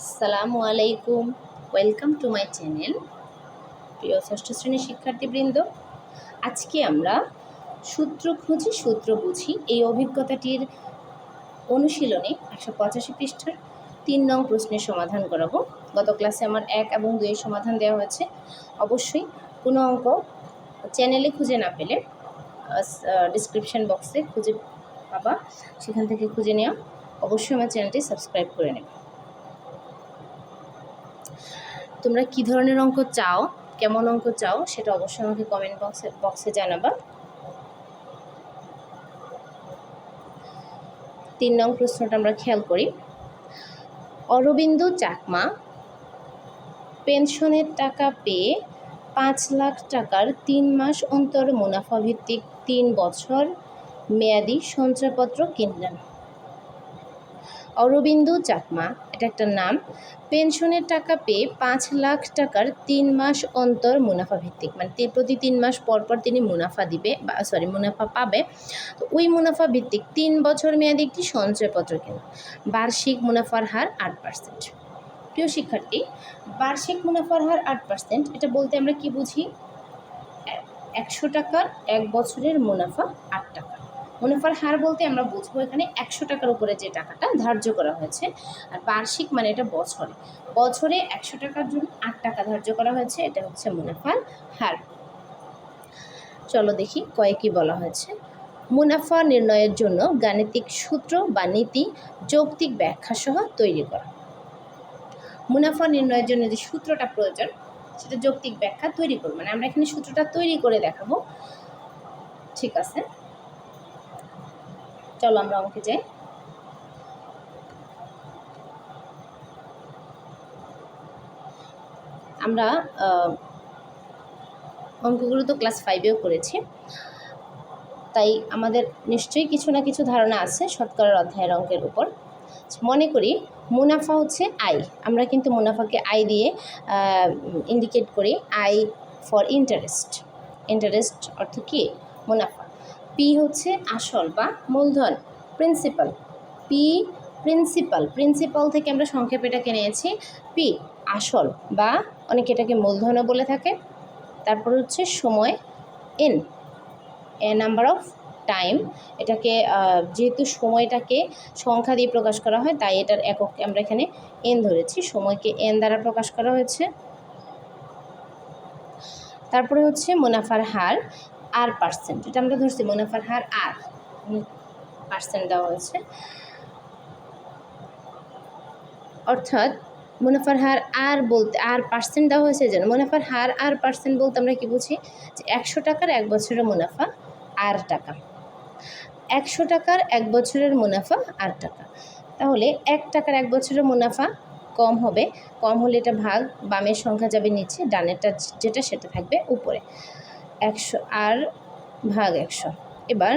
আসসালামু আলাইকুম। Welcome to my channel প্রিয় ষষ্ঠ শ্রেণির শিক্ষার্থীবৃন্দ। আজকে আমরা সূত্র খুঁজি, সূত্র বুঝি এই অভিজ্ঞতাটির অনুশীলনে একশো পঁচাশি পৃষ্ঠার তিন নং প্রশ্নের সমাধান করাবো। গত ক্লাসে আমার এক এবং দুইয়ের সমাধান দেওয়া হয়েছে। অবশ্যই কোনো অঙ্ক চ্যানেলে খুঁজে না পেলে ডিসক্রিপশন বক্সে খুঁজে পাবা। সেখান থেকে খুঁজে নেওয়া অবশ্যই আমার চ্যানেলটি সাবস্ক্রাইব করে নেবে। তোমরা কি ধরনের অঙ্ক চাও? কেমন অঙ্ক চাও? সেটা অবশ্যই আমাকে কমেন্ট বক্সে বক্সে জানাবা। তিন নং প্রশ্নটা আমরা খেয়াল করি। অরবিন্দু চাকমা পেনশনের টাকা পেয়ে পাঁচ লাখ টাকার তিন মাস অন্তর মুনাফা ভিত্তিক তিন বছর মেয়াদি সঞ্চয়পত্র কিনলেন। অরবিন্দু চাকমা, এটা একটা নাম। পেনশনের টাকা পেয়ে পাঁচ লাখ টাকার তিন মাস অন্তর মুনাফা ভিত্তিক মানে প্রতি তিন মাস পর পর তিনি মুনাফা দিবে বা সরি মুনাফা পাবে। তো ওই মুনাফা ভিত্তিক তিন বছর মেয়াদি একটি সঞ্চয়পত্র কেন। বার্ষিক মুনাফার হার আট পার্সেন্ট প্রিয় শিক্ষার্থী, বার্ষিক মুনাফার হার আট পার্সেন্ট এটা বলতে আমরা কি বুঝি? একশো টাকার এক বছরের মুনাফা আট টাকা। মুনাফার হার বলতে আমরা বুঝব এখানে একশো টাকার উপরে যে টাকাটা ধার্য করা হয়েছে। আর বার্ষিক মানে এটা বছরে। বছরে একশো টাকার জন্য আট টাকা ধার্য করা হয়েছে, এটা হচ্ছে মুনাফার হার। চলো দেখি কয়েকই বলা হয়েছে। মুনাফা নির্ণয়ের জন্য গাণিতিক সূত্র বা নীতি যৌক্তিক ব্যাখ্যা সহ তৈরি করা। মুনাফা নির্ণয়ের জন্য যে সূত্রটা প্রয়োজন, সেটা যৌক্তিক ব্যাখ্যা তৈরি করব মানে আমরা এখানে সূত্রটা তৈরি করে দেখাবো। ঠিক আছে? চলো আমরা অঙ্কে যাই। আমরা অঙ্কগুলো তো ক্লাস ফাইভেও করেছি। তাই আমাদের নিশ্চয়ই কিছু না কিছু ধারণা আছে শতকরার অধ্যায়ের অঙ্কের উপর। মনে করি মুনাফা হচ্ছে আই আমরা কিন্তু মুনাফাকে আই দিয়ে ইন্ডিকেট করি আই ফর ইন্টারেস্ট ইন্টারেস্ট অর্থ কী? মুনাফা। পি হচ্ছে আসল বা মূলধন প্রিন্সিপাল পি প্রিন্সিপাল প্রিন্সিপাল থেকে আমরা সংক্ষেপে এটাকে নিয়েছি পি আসল বা অনেকে এটাকে মূলধনও বলে থাকে। তারপর হচ্ছে সময় N A number of time এটাকে যেহেতু সময়টাকে সংখ্যা দিয়ে প্রকাশ করা হয়, তাই এটার একক আমরা এখানে এন ধরেছি। সময়কে এন দ্বারা প্রকাশ করা হয়েছে। তারপরে হচ্ছে মুনাফার হার। আর পার্সেন্ট এটা আমরা ধরছি মুনাফার হার আর পার্সেন্ট দেওয়া হয়েছে। অর্থাৎ মুনাফার হার আর বলতে, আর পার্সেন্ট দেওয়া হয়েছে যেন মুনাফার হার আর পার্সেন্ট বলতে আমরা কি বুঝি? যে একশো টাকার এক বছরের মুনাফা আর টাকা। একশো টাকার এক বছরের মুনাফা আর টাকা। তাহলে এক টাকার এক বছরের মুনাফা কম হবে। কম হলে এটা ভাগ বামের সংখ্যা যাবে নিচে, ডানেরটা যেটা সেটা থাকবে উপরে। একশো আর ভাগ একশো। এবার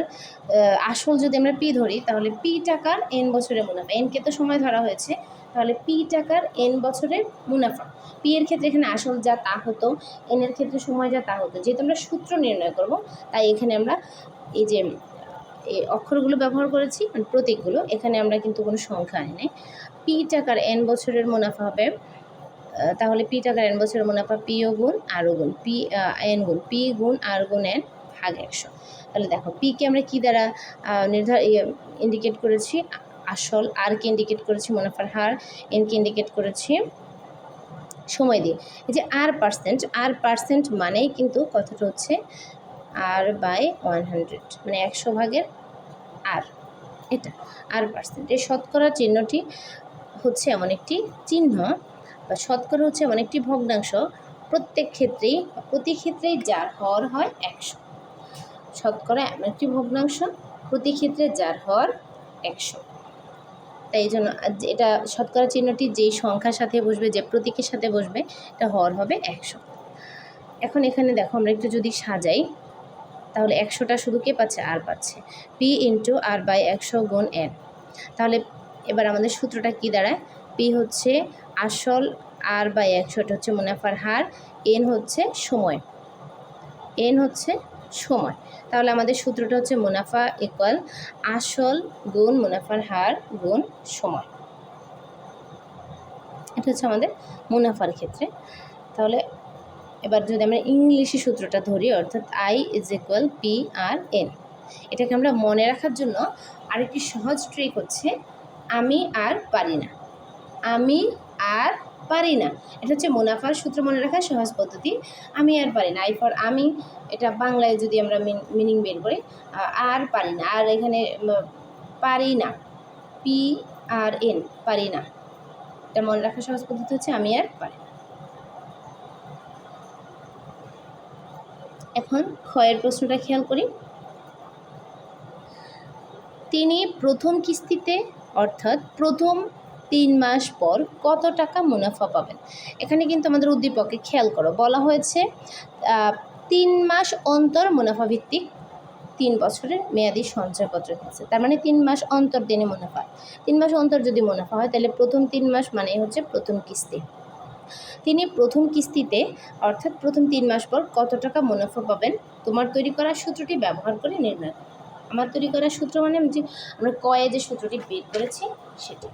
আসল যদি আমরা পি ধরি, তাহলে পি টাকার এন বছরের মুনাফা। এনকে তো সময় ধরা হয়েছে, তাহলে পি টাকার এন বছরের মুনাফা। পি এর ক্ষেত্রে এখানে আসল যা তা হতো এন এর ক্ষেত্রে সময় যা তা হতো। যেহেতু আমরা সূত্র নির্ণয় করব, তাই এখানে আমরা এই যে, এই অক্ষরগুলো ব্যবহার করেছি মানে প্রতীকগুলো, এখানে আমরা কিন্তু কোনো সংখ্যা আনি নাই পি টাকার এন বছরের মুনাফা হবে তাহলে পি টাকার এন বছরের মুনাফা পি ও গুণ আর ও গুণ, পি এন গুণ, পি গুণ আর গুণ এন ভাগ একশো। তাহলে দেখো পিকে আমরা কি দ্বারা নির্ধার ইন্ডিকেট করেছি? আসল আরকে ইন্ডিকেট করেছি মুনাফার হার এনকে ইন্ডিকেট করেছি সময় দিয়ে। এই যে আর পার্সেন্ট আর পার্সেন্ট মানেই কিন্তু কথাটা হচ্ছে আর বাই ওয়ান হান্ড্রেড মানে একশো ভাগের আর এটা। আর পার্সেন্ট এই শতকরা চিহ্নটি হচ্ছে এমন একটি চিহ্ন। বা শতকরা হচ্ছে এমন একটি ভগ্নাংশ, প্রত্যেক ক্ষেত্রেই প্রতি ক্ষেত্রেই যার হর হয় একশো। শতকরা এমন একটি ভগ্নাংশ, প্রতি ক্ষেত্রে যার হর একশো। তাই জন্য এটা শতকরা চিহ্নটি যেই সংখ্যার সাথে বসবে, যে প্রতীকের সাথে বসবে, এটা হর হবে একশো। এখন এখানে দেখো আমরা একটু যদি সাজাই, তাহলে একশোটা শুধু কে পাচ্ছে? আর পাচ্ছে। পি ইন্টু আর বাই একশো গুণ এন তাহলে এবার আমাদের সূত্রটা কি দাঁড়ায়? পি হচ্ছে আসল আর বাই একশোটা হচ্ছে মুনাফার হার, এন হচ্ছে সময়। এন হচ্ছে সময়। তাহলে আমাদের সূত্রটা হচ্ছে মুনাফা ইকুয়াল আসল গুণ মুনাফার হার গুণ সময়। এটা হচ্ছে আমাদের মুনাফার ক্ষেত্রে। তাহলে এবার যদি আমরা ইংলিশে সূত্রটা ধরি, অর্থাৎ I is equal P R N এটাকে আমরা মনে রাখার জন্য আরেকটি সহজ ট্রিক হচ্ছে, আমি আর পারি না। আমি আর পারি না। এটা হচ্ছে মুনাফার সূত্র মনে রাখার সহজ পদ্ধতি। আমি আর পারি না। আই ফর আমি, এটা বাংলায় যদি আমরা মিনিং বের করি আর পারি না। আর এখানে পারি না। পি, আর, এন, পারি না। এটা মনে রাখার সহজ পদ্ধতি হচ্ছে, আমি আর পারি না। এখন ক্ষয়ের প্রশ্নটা খেয়াল করি। তিনি প্রথম কিস্তিতে, অর্থাৎ প্রথম তিন মাস পর কত টাকা মুনাফা পাবেন? এখানে কিন্তু আমাদের উদ্দীপকে খেয়াল করো। বলা হয়েছে তিন মাস অন্তর মুনাফা ভিত্তিক তিন বছরের মেয়াদি সঞ্চয়পত্র কিনছে তার মানে তিন মাস অন্তর দিনে মুনাফা। তিন মাস অন্তর যদি মুনাফা হয়, তাহলে প্রথম তিন মাস মানে হচ্ছে প্রথম কিস্তি। তিনি প্রথম কিস্তিতে, অর্থাৎ প্রথম তিন মাস পর কত টাকা মুনাফা পাবেন? তোমার তৈরি করা সূত্রটি ব্যবহার করে নির্ণয় আমার তৈরি করা সূত্র মানে যে আমরা কয়ে যে সূত্রটি বের করেছি, সেটা।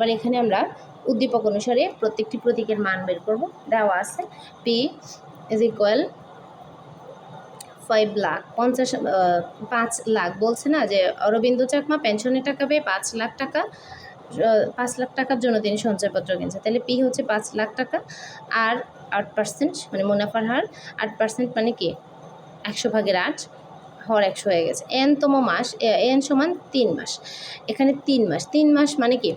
এবার এখানে আমরা উদ্দীপক অনুসারে প্রত্যেকটি প্রতীকের মান বের করব। দেওয়া আছে P is equal five lakh পঞ্চাশ পাঁচ লাখ। বলছে না যে অরবিন্দ চাকমা পেনশনের টাকা পেয়ে পাঁচ লাখ টাকা পাঁচ লাখ টাকার জন্য তিনি সঞ্চয়পত্র কিনছে তাহলে পি হচ্ছে পাঁচ লাখ টাকা আর আট পার্সেন্ট মানে মুনাফার হার, আট পার্সেন্ট মানে কি? একশো ভাগের আট, হর একশো হয়ে গেছে। এনতম মাস এন সমান তিন মাস। এখানে তিন মাস তিন মাস মানে কি?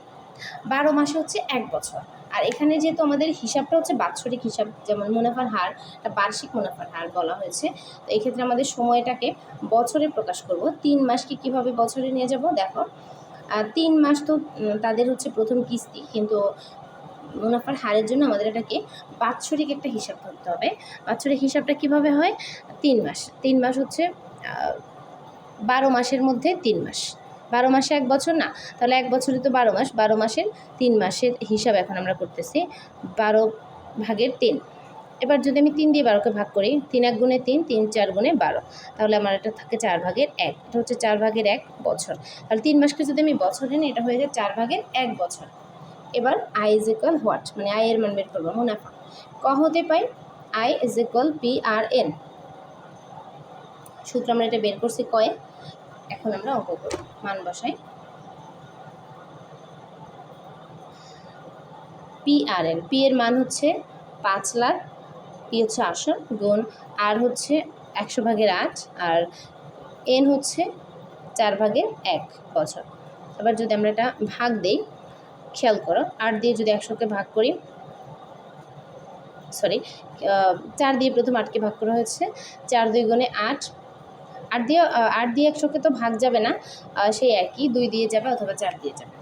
বারো মাসে হচ্ছে এক বছর। আর এখানে যেহেতু আমাদের হিসাবটা হচ্ছে বাৎসরিক হিসাব, যেমন মুনাফার হার বার্ষিক মুনাফার হার বলা হয়েছে। তো এই ক্ষেত্রে আমাদের সময়টাকে বছরে প্রকাশ করব। তিন মাসকে কীভাবে বছরে নিয়ে যাব? দেখো তিন মাস তো তাদের হচ্ছে প্রথম কিস্তি, কিন্তু মুনাফার হারের জন্য আমাদের এটাকে বাৎসরিক একটা হিসাব ধরতে হবে। বাৎসরিক হিসাবটা কীভাবে হয়? তিন মাস। তিন মাস হচ্ছে বারো মাসের মধ্যে তিন মাস। বারো মাসে এক বছর? না, তাহলে এক বছরে তো বারো মাস, বারো মাসের তিন মাসের হিসাব এখন আমরা করতেছি, বারো ভাগের তিন। এবার যদি আমি তিন দিয়ে বারোকে ভাগ করি, তিন এক গুণে তিন তিন চার গুণে বারো, তাহলে আমার এটা থাকে চার ভাগের এক, এটা হচ্ছে চার ভাগের এক বছর। তাহলে তিন মাসকে যদি আমি বছরে নিই, এটা হয়ে যায় চার ভাগের এক বছর। এবার আই ইজ ইকুয়াল হোয়াট মানে আই এর মান বের করব, মুনাফা। ক হতে পাই? I is equal P R N সূত্র আমরা এটা বের করছি কয়ে। এখন আমরা অঙ্ক করি মান বসাই। পি আর এন পি এর মান হচ্ছে পাঁচ লাখ পি হচ্ছে আসন গুণ আর হচ্ছে একশো ভাগের আট, আর এন হচ্ছে চার ভাগের এক বছর। এবার যদি আমরা এটা ভাগ দেই, খেয়াল করো, আট দিয়ে যদি একশোকে ভাগ করি সরি চার দিয়ে প্রথম আটকে ভাগ করা হয়েছে, চার দুই গুণে আট আট দিয়ে আট দিয়ে একশোকে তো ভাগ যাবে না। সেই একই, দুই দিয়ে যাবে অথবা চার দিয়ে যাবে।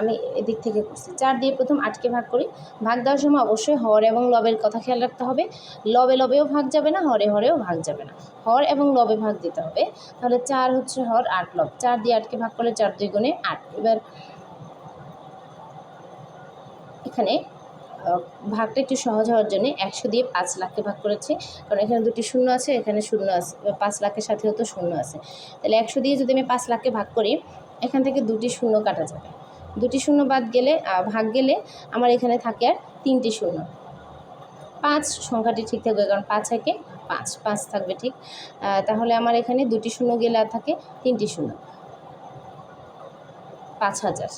আমি এদিক থেকে করছি। চার দিয়ে প্রথম আটকে ভাগ করি। ভাগ দেওয়ার সময় অবশ্যই হর এবং লবের কথা খেয়াল রাখতে হবে। লবে লবেও ভাগ যাবে না, হরে হরেও ভাগ যাবে না। হর এবং লবে ভাগ দিতে হবে। তাহলে চার হচ্ছে হর, আট লব। চার দিয়ে আটকে ভাগ করলে চার দুই গুণে আট। এবার এখানে ভাগটা একটু সহজ হওয়ার জন্য একশো দিয়ে পাঁচ লাখকে ভাগ করেছি। কারণ এখানে দুটি শূন্য আছে, এখানে শূন্য আছে পাঁচ লাখের সাথেও তো শূন্য আছে। তাহলে একশো দিয়ে যদি আমি পাঁচ লাখকে ভাগ করি, এখান থেকে দুটি শূন্য কাটা যাবে। দুটি শূন্য বাদ গেলে ভাগ গেলে আমার এখানে থাকে আর তিনটি শূন্য। পাঁচ সংখ্যাটি ঠিক থাকবে, কারণ পাঁচ একে পাঁচ পাঁচ থাকবে ঠিক। তাহলে আমার এখানে দুটি শূন্য গেলে আর থাকে তিনটি শূন্য। পাঁচ হাজার।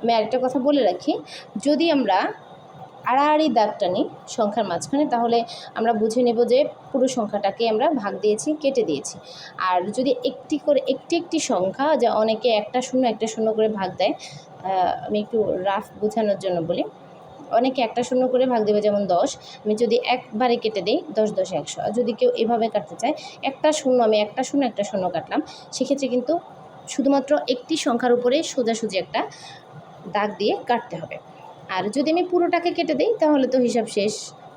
আমি আরেকটা কথা বলে রাখি, যদি আমরা আড়াআড়ি দাগটা নিই সংখ্যার মাঝখানে, তাহলে আমরা বুঝে নেব যে পুরো সংখ্যাটাকে আমরা ভাগ দিয়েছি, কেটে দিয়েছি। আর যদি একটি করে, একটি একটি সংখ্যা, যা অনেকে একটা শূন্য একটা শূন্য করে ভাগ দেয় আমি একটু রাফ বোঝানোর জন্য বলি। অনেকে একটা শূন্য করে ভাগ দেবে, যেমন দশ। আমি যদি একবারে কেটে দিই, দশ দশ, একশো। আর যদি কেউ এভাবে কাটতে চায়, একটা শূন্য, আমি একটা শূন্য একটা শূন্য কাটলাম, সেক্ষেত্রে কিন্তু শুধুমাত্র একটি সংখ্যার উপরে সোজাসুজি একটা দাগ দিয়ে কাটতে হবে। আর যদি আমি পুরোটাকে কেটে দিই, তাহলে তো হিসাব শেষ,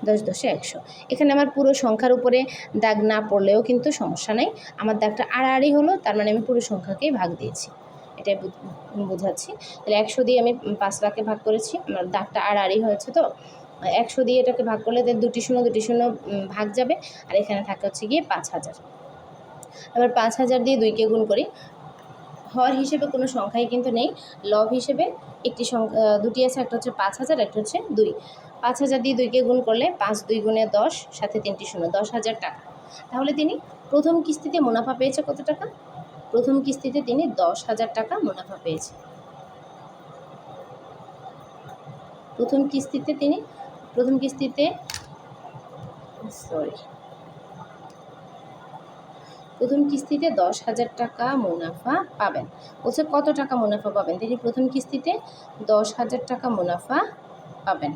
দশ দশে একশো। এখানে আমার পুরো সংখ্যার উপরে দাগ না পড়লেও কিন্তু সমস্যা নেই। আমার দাগটা আড়াআড়ি হলো, তার মানে আমি পুরো সংখ্যাকেই ভাগ দিয়েছি। এটাই বোঝাচ্ছি। তাহলে একশো দিয়ে আমি পাঁচ লাখে ভাগ করেছি, আমার দাগটা আড়াআড়ি হয়েছে তো। একশো দিয়ে এটাকে ভাগ করলে দুটি শূন্য দুটি শূন্য ভাগ যাবে। আর এখানে থাকে হচ্ছে গিয়ে পাঁচ হাজার। এবার পাঁচ হাজার দিয়ে দুইকে গুণ করি হর হিসেবে কোনো সংখ্যাই কিন্তু নেই। লব হিসেবে একটি সংখ্যা দুটি আছে, একটা হচ্ছে পাঁচ হাজার, একটা হচ্ছে দুই। পাঁচ হাজার দিয়ে দুইকে গুণ করলে পাঁচ দুই গুণে দশ, সাথে তিনটি শূন্য, দশ হাজার টাকা। তাহলে তিনি প্রথম কিস্তিতে মুনাফা পেয়েছে কত টাকা? প্রথম কিস্তিতে তিনি দশ হাজার টাকা মুনাফা পেয়েছে। প্রথম কিস্তিতে তিনি, প্রথম কিস্তিতে, সরি প্রথম কিস্তিতে দশ হাজার টাকা মুনাফা পাবেন। বলছে, কত টাকা মুনাফা পাবেন? তিনি প্রথম কিস্তিতে দশ হাজার টাকা মুনাফা পাবেন।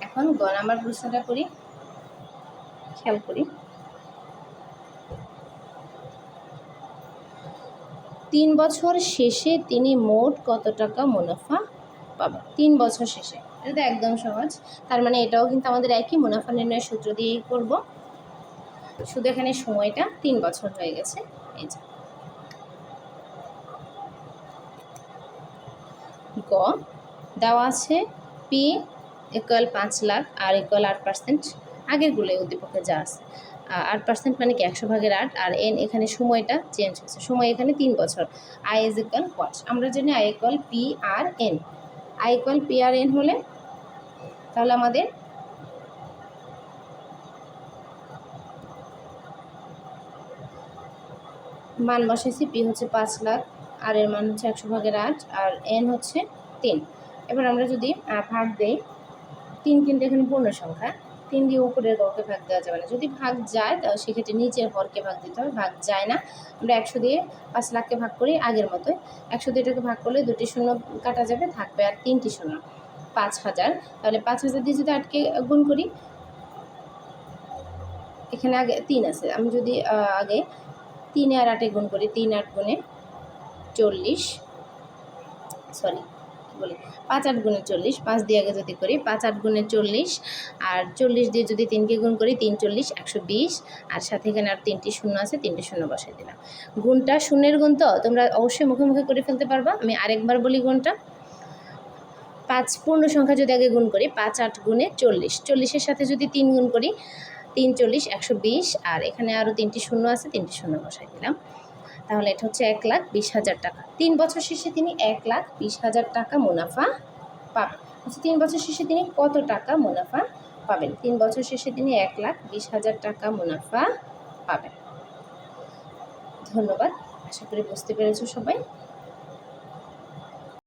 এখন গ নাম্বার প্রশ্নটা করি। খেয়াল করি। তিন বছর শেষে তিনি মোট কত টাকা মুনাফা পাবেন তিন বছর শেষে। এটা তো একদম সহজ। তার মানে এটাও কিন্তু আমাদের একই মুনাফা নির্ণয় সূত্র দিয়েই করব। শুধু এখানে সময়টা তিন বছর হয়ে গেছে। এই যে। গ, দেওয়া আছে পি ইকুয়াল পাঁচ লাখ আর ইকুয়াল আট পার্সেন্ট আগেরগুলোই উদ্দীপকে যা আছে। আট পার্সেন্ট মানে কি? একশো ভাগের আট। আর এন এখানে সময়টা চেঞ্জ হয়েছে। সময় এখানে তিন বছর। আই ইজ ইকুয়াল হোয়াট আমরা জানি I equal P R N I equal P R N হলে তাহলে আমাদের মান বসেছি পি হচ্ছে পাঁচ লাখ আর এর মান হচ্ছে একশো ভাগের আট, আর এন হচ্ছে তিন। এবার আমরা যদি ভাগ দেই, তিন কিন্তু এখানে পূর্ণ সংখ্যা। তিন দিয়ে উপরের গড়কে ভাগ দেওয়া যাবে না। যদি ভাগ যায়, তাহলে সেক্ষেত্রে নিচের হরকে ভাগ দিতে হবে, ভাগ যায় না। আমরা একশো দিয়ে পাঁচ লাখকে ভাগ করি আগের মতোই একশো দুইটাকে ভাগ করলে দুটি শূন্য কাটা যাবে, থাকবে আর তিনটি শূন্য। পাঁচ হাজার। তাহলে পাঁচ হাজার দিয়ে যদি আটকে গুণ করি, এখানে আগে তিন আছে। আমি যদি আগে তিনে আর আটে গুণ করি, তিন আট গুণে চল্লিশ, সরি বলি। পাঁচ আট গুণে চল্লিশ, পাঁচ দিয়ে আগে যদি করি, পাঁচ আট গুণে চল্লিশ, আর চল্লিশ দিয়ে যদি তিনকে গুণ করি, তিন চল্লিশ, একশো বিশ, আর সাথে এখানে আর তিনটি শূন্য আছে, তিনটি শূন্য বসাই দিলাম। গুণটা শূন্যের গুণ তো, তোমরা অবশ্যই মুখে মুখে করে ফেলতে পারবা। আমি আরেকবার বলি গুণটা। পাঁচ পূর্ণ সংখ্যা যদি আগে গুণ করি, পাঁচ আট গুণে চল্লিশ। চল্লিশের সাথে যদি তিন গুণ করি, তিন চল্লিশ, একশো বিশ, আর এখানে আরও তিনটি শূন্য আছে, তিনটি শূন্য বসাই দিলাম। তাহলে এটা হচ্ছে এক লাখ বিশ হাজার টাকা। তিন বছর শেষে তিনি এক লাখ বিশ হাজার টাকা মুনাফা পাবেন। আচ্ছা তিন বছর শেষে তিনি কত টাকা মুনাফা পাবেন? তিন বছর শেষে তিনি এক লাখ বিশ হাজার টাকা মুনাফা পাবেন। ধন্যবাদ। আশা করি বুঝতে পেরেছ সবাই।